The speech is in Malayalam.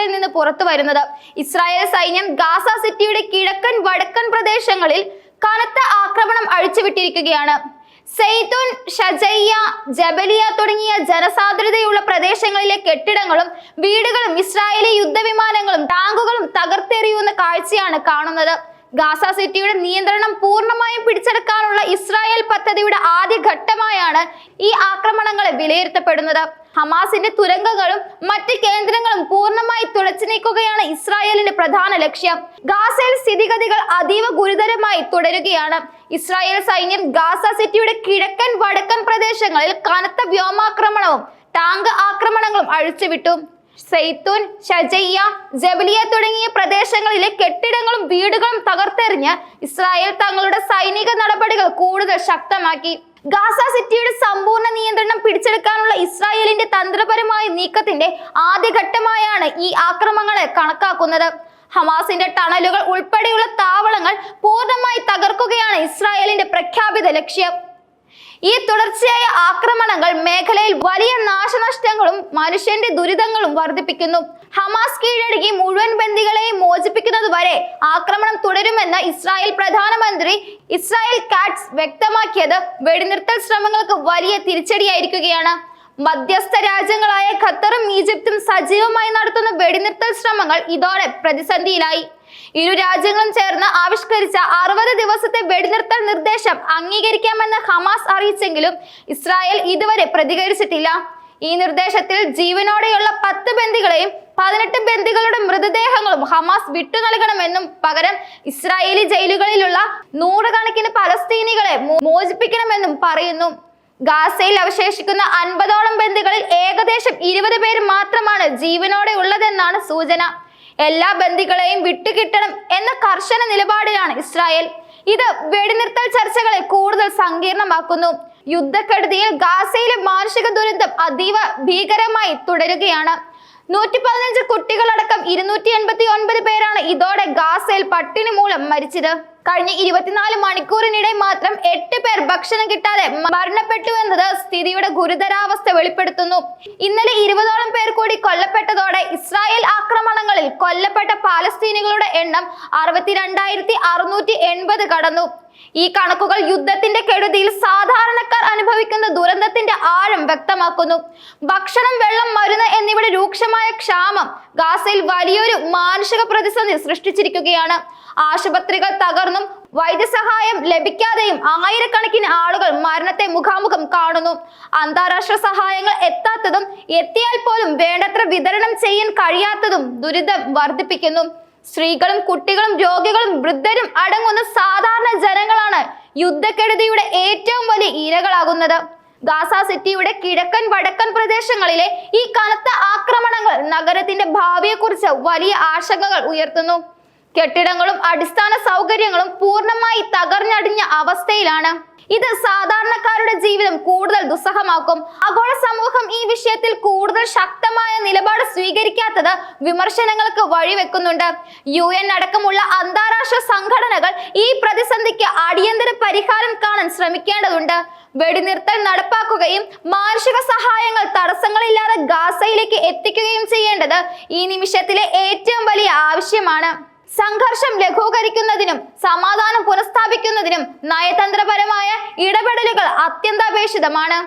ഗാസയിൽ നിന്ന് പുറത്തു വരുന്നത്. ഇസ്രായേൽ സൈന്യം ഗാസ സിറ്റിയുടെ കിഴക്കൻ വടക്കൻ പ്രദേശങ്ങളിൽ കനത്ത ആക്രമണം അഴിച്ചുവിട്ടിരിക്കുകയാണ്. സെയ്തുൻ ഷജയ്യ ജബലിയ തുടങ്ങിയ ജനസാന്ദ്രതയുള്ള പ്രദേശങ്ങളിലെ കെട്ടിടങ്ങളും വീടുകളും ഇസ്രായേലി യുദ്ധവിമാനങ്ങളും ടാങ്കുകളും തകർത്തെറിയുന്ന കാഴ്ചയാണ് കാണുന്നത്. ഗാസ സിറ്റിയുടെ നിയന്ത്രണം പൂർണമായും പിടിച്ചെടുക്കാനുള്ള ഇസ്രായേൽ പദ്ധതിയുടെ ആദ്യ ഘട്ടമായാണ് ഈ ആക്രമണങ്ങളെ വിലയിരുത്തപ്പെടുന്നത്. ഹമാസിന്റെ തുരങ്കങ്ങളും മറ്റ് കേന്ദ്രങ്ങളും പൂർണമായി തുളച്ചു നീക്കുകയാണ് ഇസ്രായേലിന്റെ പ്രധാന ലക്ഷ്യം. ഗാസയിൽ സ്ഥിതിഗതികൾ അതീവ ഗുരുതരമായി തുടരുകയാണ്. ഇസ്രായേൽ സൈന്യം ഗാസ സിറ്റിയുടെ കിഴക്കൻ വടക്കൻ പ്രദേശങ്ങളിൽ കനത്ത വ്യോമാക്രമണവും ടാങ്ക് ആക്രമണങ്ങളും അഴിച്ചുവിട്ടു. സെയ്ത്തൂൻ ഷജയ്യ ജബലിയ തുടങ്ങിയ പ്രദേശങ്ങളിലെ കെട്ടിടങ്ങളും വീടുകളും തകർത്തെറിഞ്ഞ് ഇസ്രായേൽ തങ്ങളുടെ സൈനിക നടപടികൾ കൂടുതൽ ശക്തമാക്കി. ഗാസ സിറ്റിയുടെ സമ്പൂർണ നിയന്ത്രണം പിടിച്ചെടുക്കാനുള്ള ഇസ്രായേലിന്റെ തന്ത്രപരമായ നീക്കത്തിന്റെ ആദ്യഘട്ടമായാണ് ഈ ആക്രമണങ്ങളെ കണക്കാക്കുന്നത്. ഹമാസിന്റെ ടണലുകൾ ഉൾപ്പെടെയുള്ള താവളങ്ങൾ പൂർണമായി തകർക്കുകയാണ് ഇസ്രായേലിന്റെ പ്രഖ്യാപിത ലക്ഷ്യം. ഈ തുടർച്ചയായ ആക്രമണങ്ങൾ മേഖലയിൽ വലിയ നാശനഷ്ടങ്ങളും മനുഷ്യന്റെ ദുരിതങ്ങളും വർദ്ധിപ്പിക്കുന്നു. ഹമാസ് കീഴടക്കി മുഴുവൻ ബന്ദികളെയും മോചിപ്പിക്കുന്നത് വരെ ആക്രമണം തുടരുമെന്ന് ഇസ്രായേൽ പ്രധാനമന്ത്രി ഇസ്രായേൽ കാറ്റ്സ് വ്യക്തമാക്കിയത്. വെടിനിർത്തൽ ശ്രമങ്ങൾക്ക് വലിയ തിരിച്ചടിയായിരിക്കുകയാണ്. മധ്യസ്ഥ രാജ്യങ്ങളായ ഖത്തറും ഈജിപ്തും സജീവമായി നടത്തുന്ന വെടിനിർത്തൽ ശ്രമങ്ങൾ ഇതോടെ പ്രതിസന്ധിയിലായി. ഇരു രാജ്യങ്ങളും ചേർന്ന് ആവിഷ്കരിച്ച അറുപത് ദിവസത്തെ വെടിനിർത്തൽ നിർദ്ദേശം അംഗീകരിക്കാമെന്ന് ഹമാസ് അറിയിച്ചെങ്കിലും ഇസ്രായേൽ ഇതുവരെ പ്രതികരിച്ചിട്ടില്ല. ഈ നിർദ്ദേശത്തിൽ ജീവനോടെയുള്ള പത്ത് ബന്ദികളെയും പതിനെട്ട് ബന്ദികളുടെ മൃതദേഹങ്ങളും ഹമാസ് വിട്ടു നൽകണമെന്നും പകരം ഇസ്രായേലി ജയിലുകളിലുള്ള നൂറുകണക്കിന് പലസ്തീനികളെ മോചിപ്പിക്കണമെന്നും പറയുന്നു. ഗാസയിൽ അവശേഷിക്കുന്ന അൻപതോളം ബന്ദികളിൽ ഏകദേശം ഇരുപത് പേര് മാത്രമാണ് ജീവനോടെ ഉള്ളതെന്നാണ് സൂചന. എല്ലാ ബന്ദികളെയും വിട്ടുകിട്ടണം എന്ന കർശന നിലപാടിലാണ് ഇസ്രായേൽ. ഇത് വെടിനിർത്തൽ ചർച്ചകളെ കൂടുതൽ സങ്കീർണമാക്കുന്നു. യുദ്ധക്കെടുതിയിൽ ഗാസയിലെ മാനുഷിക ദുരന്തം അതീവ ഭീകരമായി തുടരുകയാണ്. നൂറ്റി പതിനഞ്ച് കുട്ടികളടക്കം ഇരുന്നൂറ്റി എൺപത്തി ഒൻപത് പേരാണ് ഇതോടെ ഗാസയിൽ പട്ടിണി മൂലം മരിച്ചത്. കഴിഞ്ഞ ഇരുപത്തിനാല് മണിക്കൂറിനിടെ മാത്രം എട്ട് പേർ ഭക്ഷണം കിട്ടാതെ മരണപ്പെട്ടു എന്നത് സ്ഥിതിയുടെ ഗുരുതരാവസ്ഥ വെളിപ്പെടുത്തുന്നു. ഇന്നലെ ഇരുപതോളം പേർ കൂടി ആക്രമണങ്ങളിൽ കൊല്ലപ്പെട്ട പാലസ്തീനികളുടെ എണ്ണം അറുപത്തിരണ്ടായിരത്തി അറുന്നൂറ്റി എൺപത് കടന്നു. ഈ കണക്കുകൾ യുദ്ധത്തിന്റെ കെടുതിയിൽ സാധാരണക്കാർ അനുഭവിക്കുന്ന ദുരന്തത്തിന്റെ ആഴം വ്യക്തമാക്കുന്നു. ഭക്ഷണം വെള്ളം മരുന്ന് എന്നിവയുടെ രൂക്ഷമായ ക്ഷാമം ഗാസയിൽ വലിയൊരു മാനുഷിക പ്രതിസന്ധി സൃഷ്ടിച്ചിരിക്കുകയാണ്. ആശുപത്രികൾ തകർന്നും വൈദ്യസഹായം ലഭിക്കാതെയും ആയിരക്കണക്കിന് ആളുകൾ മരണത്തെ മുഖാമുഖം കാണുന്നു. അന്താരാഷ്ട്ര സഹായങ്ങൾ എത്താത്തതും എത്തിയാൽ പോലും വേണ്ടത്ര വിതരണം ചെയ്യാൻ കഴിയാത്തതും ദുരിതം വർദ്ധിപ്പിക്കുന്നു. സ്ത്രീകളും കുട്ടികളും രോഗികളും വൃദ്ധരും അടങ്ങുന്ന സാധാരണ ജനങ്ങളാണ് യുദ്ധക്കെടുതിയുടെ ഏറ്റവും വലിയ ഇരകളാകുന്നത്. ഗാസ സിറ്റിയുടെ കിഴക്കൻ വടക്കൻ പ്രദേശങ്ങളിലെ ഈ കനത്ത ആക്രമണങ്ങൾ നഗരത്തിന്റെ ഭാവിയെക്കുറിച്ച് വലിയ ആശങ്കകൾ ഉയർത്തുന്നു. കെട്ടിടങ്ങളും അടിസ്ഥാന സൗകര്യങ്ങളും പൂർണമായി തകർന്നടിഞ്ഞ അവസ്ഥയിലാണ്. ഇത് സാധാരണക്കാരുടെ ജീവിതം കൂടുതൽ ദുസ്സഹമാക്കും. ആഗോള സമൂഹം ഈ വിഷയത്തിൽ കൂടുതൽ ശക്തമായ നിലപാട് സ്വീകരിക്കാത്തത് വിമർശനങ്ങൾക്ക് വഴിവെക്കുന്നുണ്ട്. യു എൻ അടക്കമുള്ള അന്താരാഷ്ട്ര സംഘടനകൾ ഈ പ്രതിസന്ധിക്ക് അടിയന്തര പരിഹാരം കാണാൻ ശ്രമിക്കേണ്ടതുണ്ട്. വെടിനിർത്തൽ നടപ്പാക്കുകയും മാനുഷിക സഹായങ്ങൾ തടസ്സങ്ങളില്ലാതെ ഗാസയിലേക്ക് എത്തിക്കുകയും ചെയ്യേണ്ടത് ഈ നിമിഷത്തിലെ ഏറ്റവും വലിയ ആവശ്യമാണ്. സംഘർഷം ലഘൂകരിക്കുന്നതിനും സമാധാനം പുനഃസ്ഥാപിക്കുന്നതിനും നയതന്ത്രപരമായ ഇടപെടലുകൾ അത്യന്താപേക്ഷിതമാണ്.